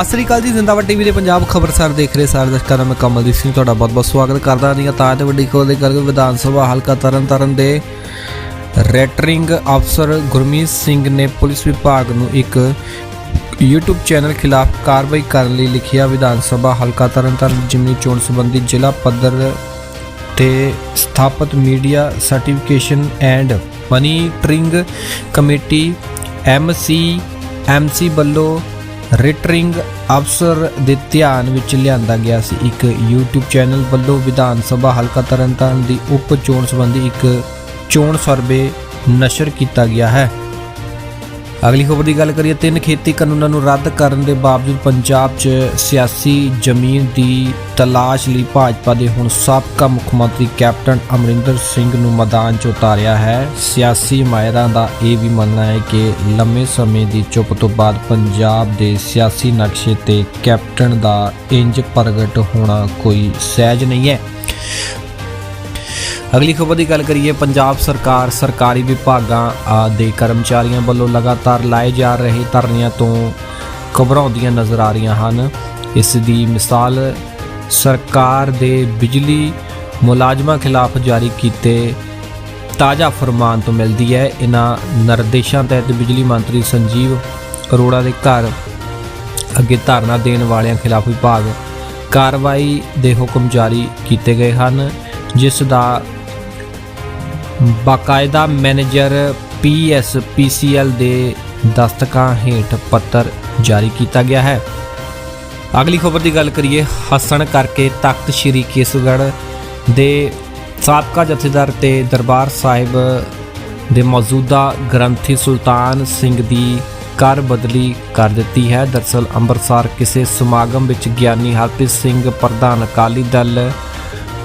ਸਤਿ ਸ੍ਰੀ ਅਕਾਲ ਜੀ, ਜ਼ਿੰਦਾਬਾਦ ਟੀਵੀ ਦੇ ਪੰਜਾਬ ਖਬਰਸਾਰ ਦੇਖ ਰਹੇ ਸਾਰੇ ਦਰਸ਼ਕਾਂ ਦਾ ਮੈਂ ਕਮਲਦੀਪ ਸਿੰਘ ਤੁਹਾਡਾ ਬਹੁਤ-ਬਹੁਤ ਸਵਾਗਤ ਕਰਦਾ ਹਾਂ। ਤਾਂ ਤੇ ਵੱਡੀ ਖਬਰ ਦੇ ਕਰਕੇ ਵਿਧਾਨ ਸਭਾ ਹਲਕਾ ਤਰਨਤਾਰਨ ਦੇ ਰੈਟਰਿੰਗ ਅਫਸਰ ਗੁਰਮੀਤ ਸਿੰਘ ਨੇ ਪੁਲਿਸ ਵਿਭਾਗ ਨੂੰ ਇੱਕ YouTube ਚੈਨਲ ਖਿਲਾਫ ਕਾਰਵਾਈ ਕਰਨ ਲਈ ਲਿਖਿਆ ਵਿਧਾਨ ਸਭਾ ਹਲਕਾ ਤਰਨਤਾਰਨ ਜਿਮਨੀ ਚੋਣ ਸੰਬੰਧੀ ਜ਼ਿਲ੍ਹਾ ਪੱਧਰ ਤੇ ਸਥਾਪਿਤ media certification and monitoring committee M C M C ਵੱਲੋਂ ਰਿਟਰਿੰਗ ਅਫਸਰ ਦੇ ਧਿਆਨ ਵਿੱਚ ਲਿਆਂਦਾ ਗਿਆ ਸੀ। ਇੱਕ YouTube ਚੈਨਲ ਵੱਲੋਂ ਵਿਧਾਨ ਸਭਾ ਹਲਕਾ ਤਰਨਤਾਰਨ ਦੀ ਉਪ ਚੋਣ ਸੰਬੰਧੀ ਇੱਕ ਚੋਣ ਸਰਵੇ ਨਸ਼ਰ ਕੀਤਾ ਗਿਆ ਹੈ। ਅਗਲੀ ਖਬਰ ਦੀ ਗੱਲ ਕਰੀਏ, ਤਿੰਨ ਖੇਤੀ ਕਾਨੂੰਨਾਂ ਨੂੰ ਰੱਦ ਕਰਨ ਦੇ ਬਾਵਜੂਦ ਪੰਜਾਬ 'ਚ ਸਿਆਸੀ ਜ਼ਮੀਨ ਦੀ ਤਲਾਸ਼ ਲਈ ਭਾਜਪਾ ਦੇ ਹੁਣ ਸਾਬਕਾ ਮੁੱਖ ਮੰਤਰੀ ਕੈਪਟਨ ਅਮਰਿੰਦਰ ਸਿੰਘ ਨੂੰ ਮੈਦਾਨ 'ਚ ਉਤਾਰਿਆ ਹੈ। ਸਿਆਸੀ ਮਾਹਿਰਾਂ ਦਾ ਇਹ ਵੀ ਮੰਨਣਾ ਹੈ ਕਿ ਲੰਮੇ ਸਮੇਂ ਦੀ ਚੁੱਪ ਤੋਂ ਬਾਅਦ ਪੰਜਾਬ ਦੇ ਸਿਆਸੀ ਨਕਸ਼ੇ ਤੇ ਕੈਪਟਨ ਦਾ ਇੰਜ ਪ੍ਰਗਟ ਹੋਣਾ ਕੋਈ ਸਹਿਜ ਨਹੀਂ ਹੈ। ਅਗਲੀ ਖਬਰ ਦੀ ਗੱਲ ਕਰੀਏ ਪੰਜਾਬ ਸਰਕਾਰ ਸਰਕਾਰੀ ਵਿਭਾਗਾਂ ਆ, ਦੇ ਕਰਮਚਾਰੀਆਂ ਵੱਲੋਂ ਲਗਾਤਾਰ ਲਾਏ ਜਾ ਰਹੇ ਧਰਨਿਆਂ ਤੋਂ ਘਬਰਾਉਂਦੀਆਂ ਨਜ਼ਰ ਆ ਰਹੀਆਂ ਹਨ। ਇਸ ਦੀ ਮਿਸਾਲ ਸਰਕਾਰ ਦੇ ਬਿਜਲੀ ਮੁਲਾਜ਼ਮਾਂ ਖਿਲਾਫ ਜਾਰੀ ਕੀਤੇ ਤਾਜ਼ਾ ਫਰਮਾਨ ਤੋਂ ਮਿਲਦੀ ਹੈ। ਇਹਨਾਂ ਨਿਰਦੇਸ਼ਾਂ ਤਹਿਤ ਬਿਜਲੀ ਮੰਤਰੀ ਸੰਜੀਵ ਅਰੋੜਾ ਦੇ ਘਰ ਅੱਗੇ ਧਾਰਨਾ ਦੇਣ ਵਾਲਿਆਂ ਖਿਲਾਫ ਵਿਭਾਗ ਕਾਰਵਾਈ ਦੇ ਹੁਕਮ ਜਾਰੀ ਕੀਤੇ ਗਏ ਹਨ ਜਿਸ ਦਾ ਬਾਕਾਇਦਾ ਮੈਨੇਜਰ ਪੀਐਸ ਪੀਸੀਐਲ ਦੇ ਦਸਤਕਾਂ ਹੇਠ ਪੱਤਰ ਜਾਰੀ ਕੀਤਾ ਗਿਆ ਹੈ। ਅਗਲੀ ਖਬਰ ਦੀ ਗੱਲ ਕਰੀਏ, ਹਸਣ ਕਰਕੇ ਤਖਤ ਸ੍ਰੀ ਕੇਸਗੜ੍ਹ ਦੇ ਸਾਬਕਾ ਜਥੇਦਾਰ ਤੇ ਦਰਬਾਰ ਸਾਹਿਬ ਦੇ ਮੌਜੂਦਾ ਗ੍ਰੰਥੀ ਸੁਲਤਾਨ ਸਿੰਘ ਦੀ ਕਰ ਬਦਲੀ ਕਰ ਦਿੱਤੀ ਹੈ। ਦਰਸਲ ਅੰਮ੍ਰਿਤਸਰ ਕਿਸੇ ਸਮਾਗਮ ਵਿੱਚ ਗਿਆਨੀ ਹਰਪ੍ਰੀਤ ਸਿੰਘ, ਪ੍ਰਧਾਨ ਅਕਾਲੀ ਦਲ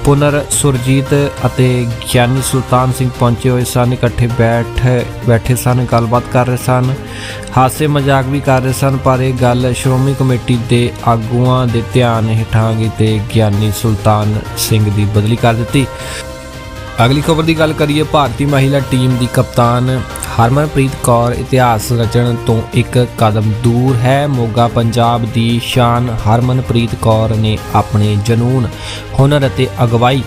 ਪੁਨਰ ਸੁਰਜੀਤ ਅਤੇ ਗਿਆਨੀ ਸੁਲਤਾਨ ਸਿੰਘ ਪਹੁੰਚੇ ਹੋਏ ਸਨ, ਇਕੱਠੇ ਬੈਠ, ਬੈਠੇ ਸਨ, ਗੱਲਬਾਤ ਕਰ ਰਹੇ ਸਨ, ਹਾਸੇ ਮਜ਼ਾਕ ਵੀ ਕਰ ਰਹੇ ਸਨ, ਪਰ ਇਹ ਗੱਲ ਸ਼੍ਰੋਮਣੀ ਕਮੇਟੀ ਦੇ ਆਗੂਆਂ ਦੇ ਧਿਆਨ ਹੇਠਾਂ ਗਈ ਤੇ ਗਿਆਨੀ ਸੁਲਤਾਨ ਸਿੰਘ ਦੀ ਬਦਲੀ ਕਰ ਦਿੱਤੀ। ਅਗਲੀ ਖਬਰ ਦੀ ਗੱਲ ਕਰੀਏ, ਭਾਰਤੀ ਮਹਿਲਾ ਟੀਮ ਦੀ ਕਪਤਾਨ ਹਰਮਨਪ੍ਰੀਤ ਕੌਰ ਇਤਿਹਾਸ ਰਚਣ ਤੋਂ ਇੱਕ ਕਦਮ ਦੂਰ ਹੈ। ਮੋਗਾ, ਪੰਜਾਬ ਦੀ ਸ਼ਾਨ ਹਰਮਨਪ੍ਰੀਤ ਕੌਰ ਨੇ ਆਪਣੇ ਜਨੂਨ, ਹੁਨਰ ਅਤੇ ਅਗਵਾਈ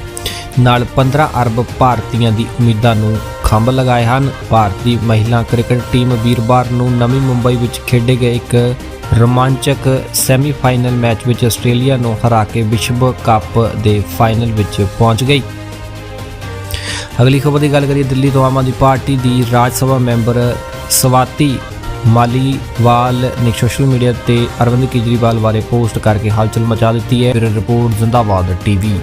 ਨਾਲ 15 ਅਰਬ ਭਾਰਤੀਆਂ ਦੀ ਉਮੀਦਾਂ ਨੂੰ ਖੰਭ ਲਗਾਏ ਹਨ। ਭਾਰਤੀ ਮਹਿਲਾ ਕ੍ਰਿਕਟ ਟੀਮ ਵੀਰਵਾਰ ਨੂੰ ਨਵੀਂ ਮੁੰਬਈ ਵਿੱਚ ਖੇਡੇ ਗਏ ਇੱਕ ਰੋਮਾਂਚਕ ਸੈਮੀਫਾਈਨਲ ਮੈਚ ਵਿੱਚ ਆਸਟ੍ਰੇਲੀਆ ਨੂੰ ਹਰਾ ਕੇ ਵਿਸ਼ਵ ਕੱਪ ਦੇ ਫਾਈਨਲ ਵਿੱਚ ਪਹੁੰਚ ਗਈ। ਅਗਲੀ ਖਬਰ ਦੀ ਗੱਲ ਕਰੀਏ ਦਿੱਲੀ ਤੋਂ ਆਮ ਆਦਮੀ ਪਾਰਟੀ ਦੀ ਰਾਜ ਸਭਾ ਮੈਂਬਰ ਸਵਾਤੀ ਮਾਲੀਵਾਲ ਨੇ ਸੋਸ਼ਲ ਮੀਡੀਆ ਤੇ ਅਰਵਿੰਦ ਕੇਜਰੀਵਾਲ ਬਾਰੇ ਪੋਸਟ ਕਰਕੇ ਹਲਚਲ ਮਚਾ ਦਿੱਤੀ ਹੈ। ਫਿਰ ਰਿਪੋਰਟ, ਜ਼ਿੰਦਾਬਾਦ ਟੀਵੀ।